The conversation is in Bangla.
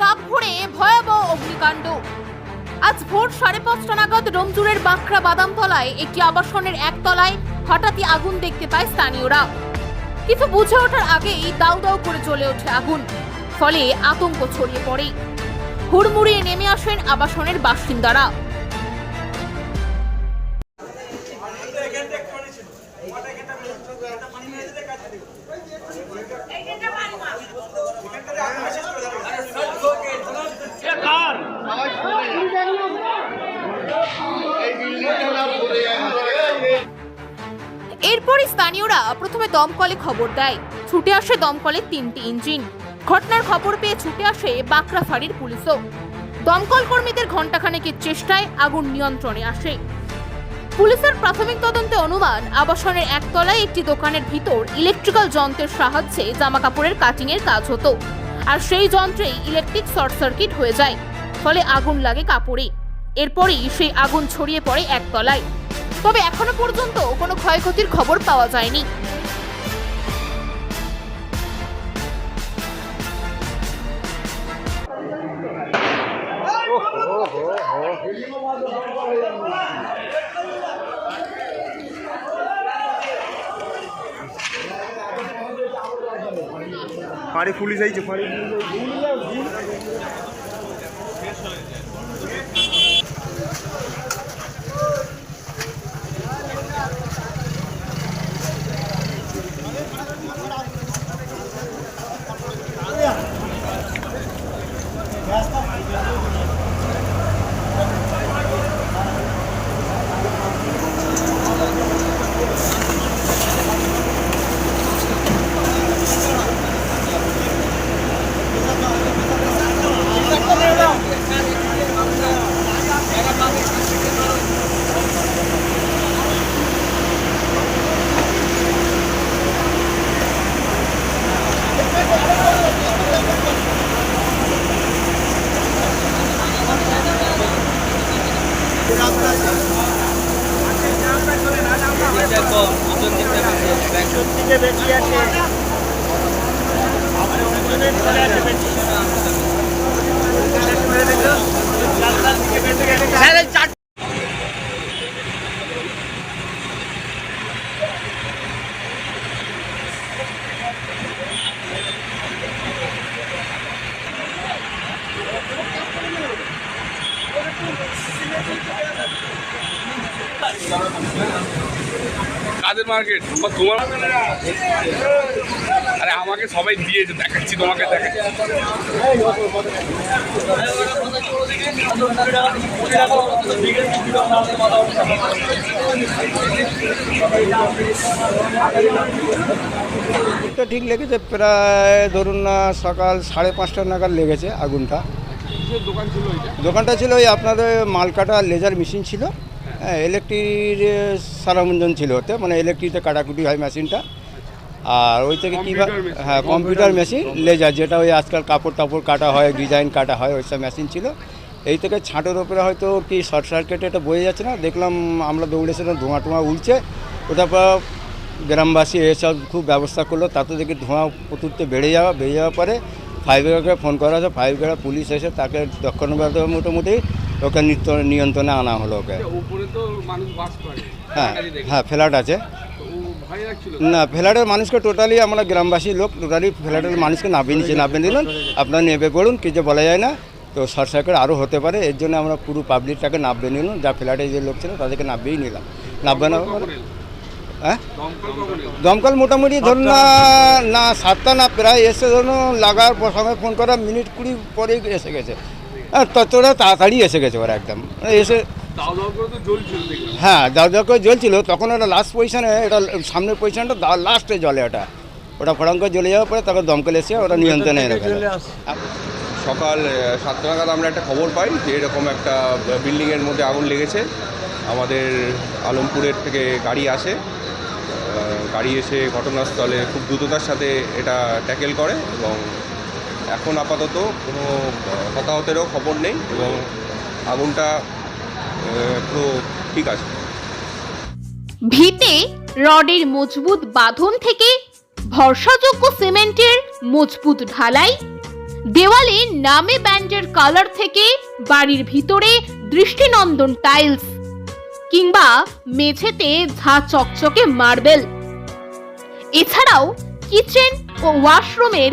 কাক ভরে ভয়াবহ অগ্নিকাণ্ড। আজ ভোর সাড়ে পাঁচটা নাগাদ রমজুরের বাঁকড়া বাদামতলায় একটি আবাসনের একতলায় হঠাৎই আগুন দেখতে পায় স্থানীয়রা। কিছু বুঝে ওঠার আগেই দাউ দাউ করে চলে ওঠে আগুন। ফলে আতঙ্ক ছড়িয়ে পড়ে। হুড়মুড়িয়ে নেমে আসেন আবাসনের বাসিন্দারা। এরপরই স্থানীয়রা প্রথমে দমকলে খবর দেয়। ছুটে আসে দমকলের তিনটি ইঞ্জিন। ঘটনার খবর পেয়ে ছুটে আসে বাঁকড়া ফাঁড়ির পুলিশও। দমকল কর্মীদের ঘণ্টাখানেকের চেষ্টায় আগুন নিয়ন্ত্রণে আসে। পুলিশের প্রাথমিক তদন্তে অনুমান, আবাসনের একতলায় একটি দোকানের ভিতর ইলেকট্রিক্যাল যন্ত্রের সাহায্যে জামা কাপড়ের কাটিং এর কাজ হতো। আর সেই যন্ত্রেই ইলেকট্রিক শর্ট সার্কিট হয়ে যায়, ফলে আগুন লাগে কাপড়ে। এরপরই সেই আগুন ছড়িয়ে পড়ে একতলায়। তবে এখনও পর্যন্ত কোনো ক্ষয়ক্ষতির খবর পাওয়া যায়নি। ফাঁড়ি পুলিশ আইছে ফাঁড়ি বেশি আছে ব্যাংকের দিকে বেশি আছে ওজনের চলে Thank you. কাদের মার্কেট তোমার আরে আমাকে সবাই দিয়েছে দেখাচ্ছি তোমাকে দেখাচ্ছি। তো ঠিক লেগেছে প্রায় ধরুন না সকাল সাড়ে পাঁচটা নাগাদ লেগেছে আগুনটা। দোকানটা ছিল ওই আপনাদের মালকাটা লেজার মেশিন ছিল। হ্যাঁ ইলেকট্রিক সারামঞ্জন ছিল ওতে মানে ইলেকট্রিতে কাটাকুটি হয় মেশিনটা। আর ওই থেকে কীভাবে হ্যাঁ কম্পিউটার মেশিন লেজার যেটা ওই আজকাল কাপড় টাপড় কাটা হয় ডিজাইন কাটা হয় ওইসব মেশিন ছিল। এই থেকে ছাঁটের ওপরে হয়তো কি শর্ট সার্কিটে এটা বয়ে যাচ্ছে না? দেখলাম আমরা দৌড়েছিলাম ধোঁয়া টোঁয়া উঠছে ওটার পর গ্রামবাসী এসব খুব ব্যবস্থা করল তাতে দেখি ধোঁয়া প্রচুরতে বেড়ে যাওয়া বেড়ে যাওয়ার পরে ফাইভ ব্রিগেডকে ফোন করা হয়েছে। ফাইভ ব্রিগেড পুলিশ এসে তাকে দক্ষিণভারত মোটামুটি ওকে নিয়ন্ত্রণে আনা হলো ওকে। করে। হ্যাঁ হ্যাঁ ফ্ল্যাট আছে। না ফ্ল্যাটের মানুষকে টোটালি আমরা গ্রামবাসী লোক টোটালি ফ্ল্যাটের মানুষকে নামিয়ে নিচে নামিয়ে দিলেন। আপনারা নেবে পড়ুন কিছু বলা যায় না। তো শর্ট সার্কিট আরও হতে পারে এর জন্য আমরা পুরো পাবলিকটাকে নামিয়ে নিলাম যা ফ্ল্যাটে যে লোক ছিল তাদেরকে নামিয়েই নিলাম নামবে না? হ্যাঁ? দমকল মোটামুটি ধরুন না না সাতটা? না প্রায় এসে ধরুন লাগার সময় ফোন করা মিনিট কুড়ি পরেই এসে গেছে। হ্যাঁ ততটা তাড়াতাড়ি এসে গেছে ওরা একদম। এসে হ্যাঁ দাও দাও করে জ্বলছিল। তখন ওটা লাস্ট পজিশনে এটা সামনের পজিশনটা লাস্টে জলে ওটা। ওটা ফড়াং করে জ্বলে যাওয়ার পরে তারপর দমকল এসে ওটা নিয়ন্ত্রণে এনে সকাল সাতটা নাগাদ আমরা একটা খবর পাই যে এরকম একটা বিল্ডিংয়ের মধ্যে আগুন লেগেছে। আমাদের আলমপুরের থেকে গাড়ি আসে। গাড়ি এসে ঘটনাস্থলে খুব দ্রুততার সাথে এটা ট্যাকেল করে এবং এখন আপাতত কোনো হতাহতেরও খবর নেই এবং আগুনটা পুরো ঠিক আছে। ভিতে রডের মজবুত বাঁধন থেকে ভরসাযোগ্য সিমেন্টের মজবুত ঢালাই, দেওয়ালে নামে ব্যান্ডের কালার থেকে বাড়ির ভিতরে দৃষ্টিনন্দন টাইলস, কিংবা মেঝেতে ঝা চকচকে মার্বেল। এছাড়াও কিচেন ও ওয়াশরুমের